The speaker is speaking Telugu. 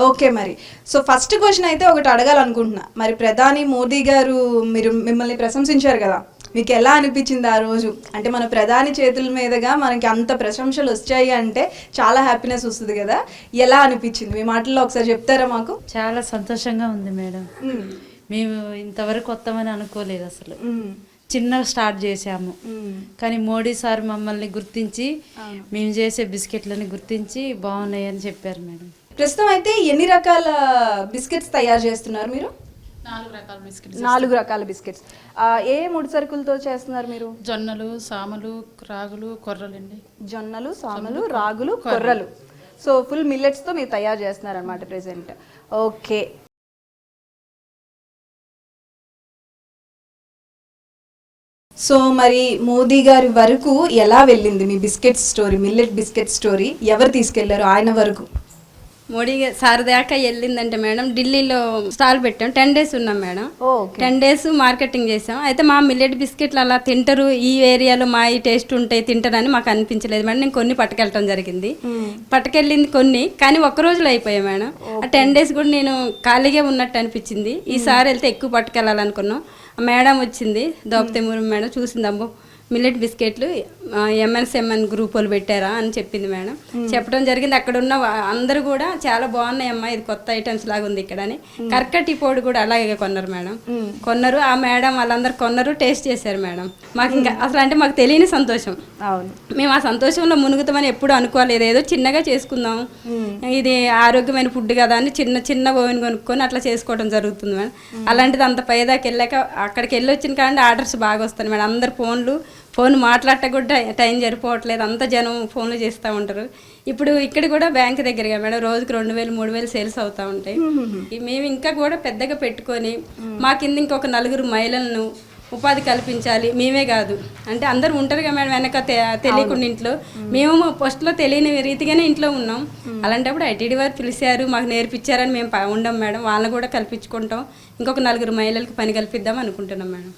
ఓకే మరి. సో ఫస్ట్ క్వశ్చన్ అయితే ఒకటి అడగాలనుకుంటున్నా. మరి ప్రధాని మోదీ గారు మీరు మిమ్మల్ని ప్రశంసించారు కదా. మీకు ఎలా అనిపించింది ఆ రోజు? అంటే మన ప్రధాని చేతుల మీదుగా మనకి అంత ప్రశంసలు వచ్చాయి అంటే చాలా హ్యాపీనెస్ వస్తుంది కదా. ఎలా అనిపించింది? మీ మాటల్లో ఒకసారి చెప్తారా మాకు? చాలా సంతోషంగా ఉంది మేడం. మ్మ్. ఇంతవరకు వస్తామని అనుకోలేదు అసలు. చిన్నగా స్టార్ట్ చేసాము. కానీ మోడీ సార్ మమ్మల్ని గుర్తించి మేము చేసే బిస్కెట్లని గుర్తించి బాగున్నాయి అని చెప్పారు మేడం. ప్రస్తుతం అయితే ఎన్ని రకాల బిస్కెట్స్ తయారు చేస్తున్నారు మీరు? నాలుగు రకాల బిస్కెట్స్ నాలుగు రకాల బిస్కెట్స్. ఏ ముడి సరుకులతో చేస్తున్నారు మీరు? జొన్నలు సామలు రాగులు కొర్రలండి. జొన్నలు సామలు రాగులు కొర్రలు. సో ఫుల్ మిల్లెట్స్తో మీరు తయారు చేస్తున్నారు అనమాట ప్రెసెంట్ ఓకే సో మరి మోదీ గారి వరకు ఎలా వెళ్ళింది మీ biscuit story millet biscuit story? ఎవరు తీసుకెళ్ళారు ఆయన వరకు? మోడీ సార్ దాకా వెళ్ళిందంటే మేడం ఢిల్లీలో స్టాల్ పెట్టాం. టెన్ డేస్ ఉన్నాం మేడం. టెన్ డేస్ మార్కెటింగ్ చేసాం. అయితే మా మిల్లెట్ బిస్కెట్లు అలా తింటారు. ఈ ఏరియాలో మా ఈ టేస్ట్ ఉంటాయి తింటారని మాకు అనిపించలేదు మేడం. నేను కొన్ని పట్టుకెళ్ళటం జరిగింది. పట్టుకెళ్ళింది కొన్ని కానీ ఒక్క రోజులో అయిపోయాయి మేడం. ఆ టెన్ డేస్ కూడా నేను ఖాళీగా ఉన్నట్టు అనిపించింది. ఈసారి వెళ్తే ఎక్కువ పట్టుకెళ్ళాలనుకున్నాం. మేడం వచ్చింది దోపతేమూరు మేడం చూసింది అమ్మో మిల్లెట్ బిస్కెట్లు ఎంఎన్ఎస్ఎంఎన్ గ్రూప్ వాళ్ళు పెట్టారా అని చెప్పింది మేడం. చెప్పడం జరిగింది. అక్కడ ఉన్న అందరూ కూడా చాలా బాగున్నాయి అమ్మా ఇది కొత్త ఐటమ్స్ లాగా ఉంది ఇక్కడ అని. కర్కటి పొడి కూడా అలాగే కొన్నారు మేడం. కొన్నారు ఆ మేడం వాళ్ళందరూ కొన్నారు టేస్ట్ చేశారు మేడం. మాకు ఇంకా అసలు అంటే మాకు తెలియని సంతోషం. అవును. మేము ఆ సంతోషంలో మునుగుతామని ఎప్పుడు అనుకోలేదు ఏదో చిన్నగా చేసుకుందాం. ఇది ఆరోగ్యమైన ఫుడ్ కదా అని చిన్న చిన్న ఓవెన్ కొనుక్కొని అట్లా చేసుకోవడం జరుగుతుంది మేడం. అలాంటిది అంత పైదాకా వెళ్ళాక అక్కడికి వెళ్ళి వచ్చిన కానీ ఆర్డర్స్ బాగా వస్తాయి మేడం. అందరు ఫోన్లు ఫోన్ మాట్లాడటం కూడా టై- సరిపోవట్లేదు అంత జనం ఫోన్లు చేస్తూ ఉంటారు. ఇప్పుడు ఇక్కడ కూడా బ్యాంక్ దగ్గరగా మేడం రోజుకి రెండు వేలు మూడు వేలు సేల్స్ అవుతూ ఉంటాయి. మేము ఇంకా కూడా పెద్దగా పెట్టుకొని మా కింద ఇంకొక నలుగురు మహిళలను ఉపాధి కల్పించాలి మేమే కాదు. అంటే అందరూ ఉంటారు కదా మేడం వెనక తెలియకుండా ఇంట్లో. మేము. ఫస్ట్లో తెలియని రీతిగానే ఇంట్లో ఉన్నాం. అలాంటప్పుడు ఐటీడీ వారు పిలిచారు మాకు నేర్పించారని మేము ఉండం మేడం. వాళ్ళని కూడా కల్పించుకుంటాం. ఇంకొక నలుగురు మహిళలకు పని కల్పిద్దాం అనుకుంటున్నాం మేడం.